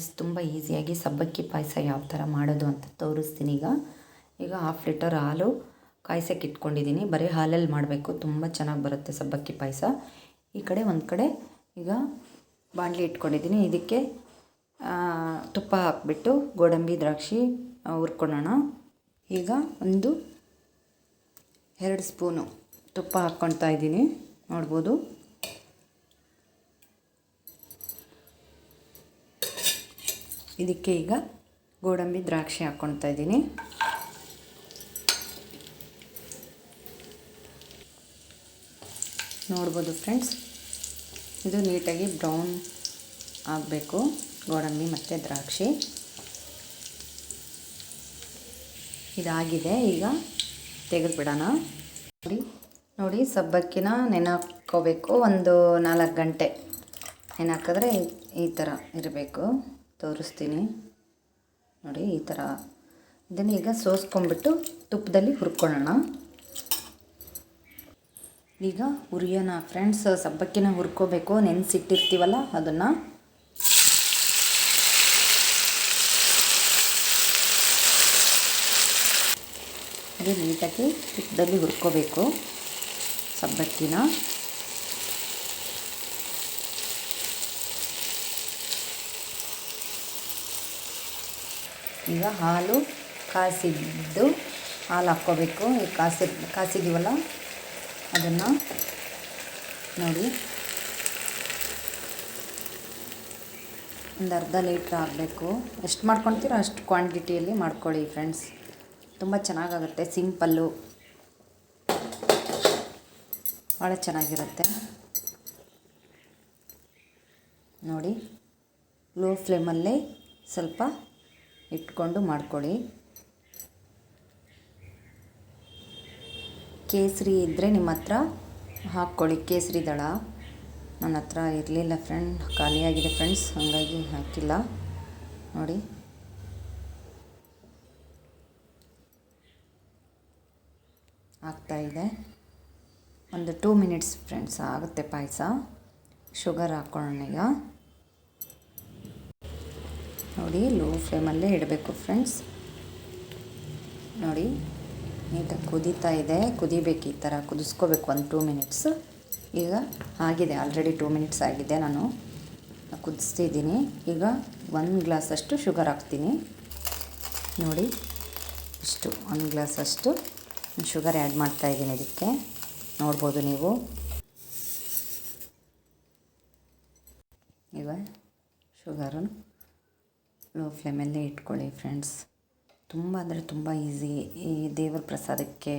Friends, ತುಂಬ ಈಸಿಯಾಗಿ ಸಬ್ಬಕ್ಕಿ ಪಾಯಸ ಯಾವ ಥರ ಮಾಡೋದು ಅಂತ ತೋರಿಸ್ತೀನಿ ಈಗ. ಈಗ ಹಾಫ್ ಲೀಟರ್ ಹಾಲು ಕಾಯ್ಸಕ್ಕೆ ಇಟ್ಕೊಂಡಿದ್ದೀನಿ. ಬರೀ ಹಾಲಲ್ಲಿ ಮಾಡಬೇಕು. ತುಂಬ ಚೆನ್ನಾಗಿ ಬರುತ್ತೆ ಸಬ್ಬಕ್ಕಿ ಪಾಯಸ. ಈ ಕಡೆ ಒಂದು ಕಡೆ ಈಗ ಬಾಣಲಿ ಇಟ್ಕೊಂಡಿದ್ದೀನಿ. ಇದಕ್ಕೆ ತುಪ್ಪ ಹಾಕ್ಬಿಟ್ಟು ಗೋಡಂಬಿ, ದ್ರಾಕ್ಷಿ ಹುರ್ಕೊಳ್ಳೋಣ. ಈಗ ಒಂದು ಎರಡು ಸ್ಪೂನು ತುಪ್ಪ ಹಾಕ್ಕೊಳ್ತಾ ಇದ್ದೀನಿ. ನೋಡ್ಬೋದು. ಇದಕ್ಕೆ ಈಗ ಗೋಡಂಬಿ ದ್ರಾಕ್ಷಿ ಹಾಕ್ಕೊಳ್ತಾ ಇದ್ದೀನಿ. ನೋಡ್ಬೋದು ಫ್ರೆಂಡ್ಸ್, ಇದು ನೀಟಾಗಿ ಬ್ರೌನ್ ಆಗಬೇಕು, ಗೋಡಂಬಿ ಮತ್ತು ದ್ರಾಕ್ಷಿ. ಇದಾಗಿದೆ, ಈಗ ತೆಗೆದುಬಿಡೋಣ ನೋಡಿ ನೋಡಿ, ಸಬ್ಬಕ್ಕಿನ ನೆನೆಹಾಕ್ಕೋಬೇಕು, ಒಂದು ನಾಲ್ಕು ಗಂಟೆ. ನೆನೆ ಹಾಕಿದ್ರೆ ಈ ಥರ ಇರಬೇಕು. ತೋರಿಸ್ತೀನಿ. ನೋಡಿ, ಈ ಥರ. ಇದನ್ನು ಈಗ ಸೋಸ್ಕೊಂಡ್ಬಿಟ್ಟು ತುಪ್ಪದಲ್ಲಿ ಹುರ್ಕೊಳ್ಳೋಣ. ಈಗ ಹುರಿಯೋಣ ಫ್ರೆಂಡ್ಸ್, ಸಬ್ಬಕ್ಕಿನ ಹುರ್ಕೋಬೇಕು. ನೆನೆಸಿಟ್ಟಿರ್ತೀವಲ್ಲ ಅದನ್ನು. ಅದೇ ನೀಟಾಗಿ ತುಪ್ಪದಲ್ಲಿ ಹುರ್ಕೋಬೇಕು ಸಬ್ಬಕ್ಕಿನ. ಈಗ ಹಾಲು ಕಾಸಿದ್ದು, ಹಾಲು ಹಾಕ್ಕೋಬೇಕು. ಈಗ ಕಾಸಿ ಕಾಸಿದ್ದೀವಲ್ಲ ಅದನ್ನು ನೋಡಿ. ಒಂದು ಅರ್ಧ ಲೀಟ್ರ್ ಆಗಬೇಕು ಎಷ್ಟು ಮಾಡ್ಕೊತೀರೋ ಅಷ್ಟು ಕ್ವಾಂಟಿಟಿಯಲ್ಲಿ ಮಾಡ್ಕೊಳ್ಳಿ ಫ್ರೆಂಡ್ಸ್. ತುಂಬ ಚೆನ್ನಾಗಾಗುತ್ತೆ, ಸಿಂಪಲ್ಲು. ಭಾಳ ಚೆನ್ನಾಗಿರುತ್ತೆ. ನೋಡಿ, ಲೋ ಫ್ಲೇಮಲ್ಲೇ ಸ್ವಲ್ಪ ಇಟ್ಕೊಂಡು ಮಾಡ್ಕೊಳ್ಳಿ. ಕೇಸರಿ ಇದ್ದರೆ ನಿಮ್ಮ ಹತ್ರ ಹಾಕ್ಕೊಳ್ಳಿ. ಕೇಸರಿ ದಳ ನನ್ನ ಹತ್ರ ಇರಲಿಲ್ಲ ಫ್ರೆಂಡ್ ಖಾಲಿಯಾಗಿದೆ ಫ್ರೆಂಡ್ಸ್ ಹಾಗಾಗಿ ಹಾಕಿಲ್ಲ. ನೋಡಿ. ಆಗ್ತಾಯಿದೆ ಒಂದು ಟೂ ಮಿನಿಟ್ಸ್ ಫ್ರೆಂಡ್ಸ್ ಆಗುತ್ತೆ ಪಾಯಸ. ಶುಗರ್ ಹಾಕ್ಕೊಳ್ಳೋಣ ಈಗ. ನೋಡಿ ಲೋ ಫ್ಲೇಮಲ್ಲೇ ಇಡಬೇಕು ಫ್ರೆಂಡ್ಸ್ ನೋಡಿ, ನೀಟಾಗಿ ಕುದೀತಾ ಇದೆ. ಕುದಿಬೇಕು ಈ ಥರ, ಕುದಿಸ್ಕೋಬೇಕು ಒಂದು ಟೂ ಮಿನಿಟ್ಸ್ ಈಗ ಆಗಿದೆ ಆಲ್ರೆಡಿ ಟೂ ಮಿನಿಟ್ಸ್ ಆಗಿದೆ ನಾನು. ಕುದಿಸ್ತಿದ್ದೀನಿ. ಈಗ ಒಂದು ಗ್ಲಾಸಷ್ಟು ಶುಗರ್ ಹಾಕ್ತೀನಿ. ನೋಡಿ, ಇಷ್ಟು ಒಂದು ಗ್ಲಾಸಷ್ಟು ಶುಗರ್ ಆ್ಯಡ್ ಮಾಡ್ತಾಯಿದ್ದೀನಿ ಇದಕ್ಕೆ. ನೋಡ್ಬೋದು ನೀವು. ಈಗ ಶುಗರು ಲೋ ಫ್ಲೇಮಲ್ಲೇ ಇಟ್ಕೊಳ್ಳಿ ಫ್ರೆಂಡ್ಸ್. ತುಂಬ ಅಂದರೆ ತುಂಬ ಈಸಿ. ಈ ದೇವರ ಪ್ರಸಾದಕ್ಕೆ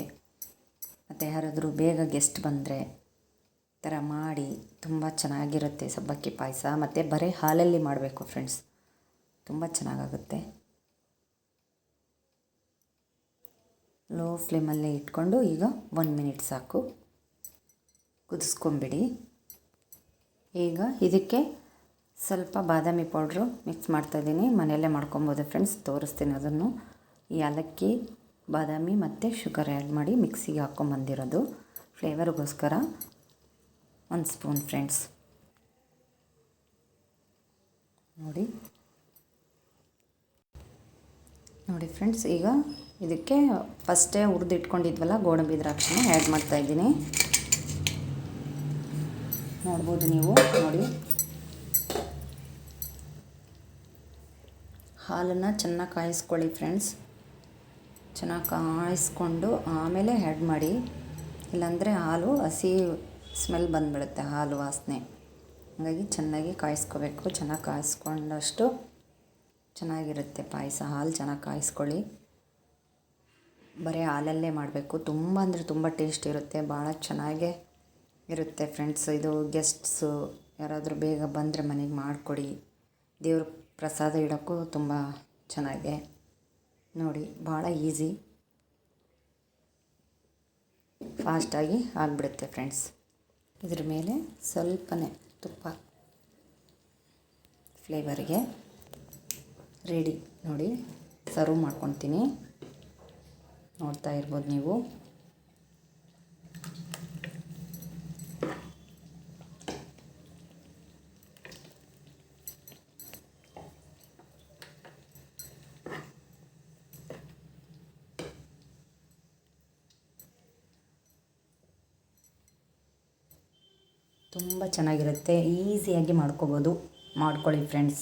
ಮತ್ತು ಯಾರಾದರೂ ಬೇಗ ಗೆಸ್ಟ್ ಬಂದರೆ ಈ ಥರ ಮಾಡಿ ತುಂಬ ಚೆನ್ನಾಗಿರುತ್ತೆ ಸಬ್ಬಕ್ಕಿ ಪಾಯಸ. ಮತ್ತು ಬರೀ ಹಾಲಲ್ಲಿ ಮಾಡಬೇಕು ಫ್ರೆಂಡ್ಸ್. ತುಂಬ ಚೆನ್ನಾಗಾಗುತ್ತೆ. ಲೋ ಫ್ಲೇಮಲ್ಲೇ ಇಟ್ಕೊಂಡು ಈಗ ಒನ್ ಮಿನಿಟ್ ಸಾಕು. ಕುದಿಸ್ಕೊಂಬಿಡಿ. ಈಗ ಇದಕ್ಕೆ ಸ್ವಲ್ಪ ಬಾದಾಮಿ ಪೌಡ್ರು ಮಿಕ್ಸ್ ಮಾಡ್ತಾಯಿದ್ದೀನಿ ಮನೆಯಲ್ಲೇ ಮಾಡ್ಕೊಬೋದು ಫ್ರೆಂಡ್ಸ್. ತೋರಿಸ್ತೀನಿ ಅದನ್ನು. ಏಲಕ್ಕಿ, ಬಾದಾಮಿ ಮತ್ತು ಶುಗರ್ ಆ್ಯಡ್ ಮಾಡಿ ಮಿಕ್ಸಿಗೆ ಹಾಕ್ಕೊಂಬಂದಿರೋದು ಫ್ಲೇವರ್ಗೋಸ್ಕರ ಒಂದು ಸ್ಪೂನ್ ಫ್ರೆಂಡ್ಸ್. ನೋಡಿ. ನೋಡಿ ಫ್ರೆಂಡ್ಸ್, ಈಗ ಇದಕ್ಕೆ ಫಸ್ಟೇ ಹುರಿದಿಟ್ಕೊಂಡಿದ್ವಲ್ಲ ಗೋಡಂಬಿ ದ್ರಾಕ್ಷಿನ ಆ್ಯಡ್ ಮಾಡ್ತಾಯಿದ್ದೀನಿ ನೋಡ್ಬೋದು ನೀವು. ನೋಡಿ. ಹಾಲನ್ನು ಚೆನ್ನಾಗಿ ಕಾಯಿಸ್ಕೊಳ್ಳಿ ಫ್ರೆಂಡ್ಸ್ ಚೆನ್ನಾಗಿ ಕಾಯಿಸ್ಕೊಂಡು ಆಮೇಲೆ ಹೆಡ್ ಮಾಡಿ. ಇಲ್ಲಾಂದರೆ ಹಾಲು, ಹಸಿ ಸ್ಮೆಲ್ ಬಂದುಬಿಡುತ್ತೆ, ಹಾಲು ವಾಸನೆ. ಹಾಗಾಗಿ ಚೆನ್ನಾಗಿ ಕಾಯಿಸ್ಕೋಬೇಕು. ಚೆನ್ನಾಗಿ ಕಾಯಿಸ್ಕೊಂಡಷ್ಟು ಚೆನ್ನಾಗಿರುತ್ತೆ ಪಾಯಸ, ಹಾಲು ಚೆನ್ನಾಗಿ ಕಾಯಿಸ್ಕೊಳ್ಳಿ. ಬರೀ ಹಾಲಲ್ಲೇ ಮಾಡಬೇಕು. ತುಂಬ ಅಂದರೆ ತುಂಬ ಟೇಸ್ಟ್ ಇರುತ್ತೆ ಭಾಳ ಚೆನ್ನಾಗೇ ಇರುತ್ತೆ ಫ್ರೆಂಡ್ಸ್ ಇದು ಗೆಸ್ಟ್ಸು ಯಾರಾದರೂ ಬೇಗ ಬಂದರೆ ಮನೆಗೆ ಮಾಡಿಕೊಡಿ. ದೇವ್ರ ಪ್ರಸಾದ ಇಡೋಕ್ಕೂ ತುಂಬ ಚೆನ್ನಾಗಿದೆ. ನೋಡಿ, ಭಾಳ ಈಸಿ. ಫಾಸ್ಟಾಗಿ ಆಗಿಬಿಡುತ್ತೆ ಫ್ರೆಂಡ್ಸ್. ಇದ್ರ ಮೇಲೆ ಸ್ವಲ್ಪನೇ ತುಪ್ಪ ಫ್ಲೇವರಿಗೆ ರೆಡಿ. ನೋಡಿ, ಸರ್ವ್ ಮಾಡ್ಕೊತೀನಿ. ನೋಡ್ತಾ ಇರ್ಬೋದು ನೀವು. ತುಂಬ ಚೆನ್ನಾಗಿರುತ್ತೆ ಈಸಿಯಾಗಿ ಮಾಡ್ಕೋಬೋದು. ಮಾಡ್ಕೊಳ್ಳಿ ಫ್ರೆಂಡ್ಸ್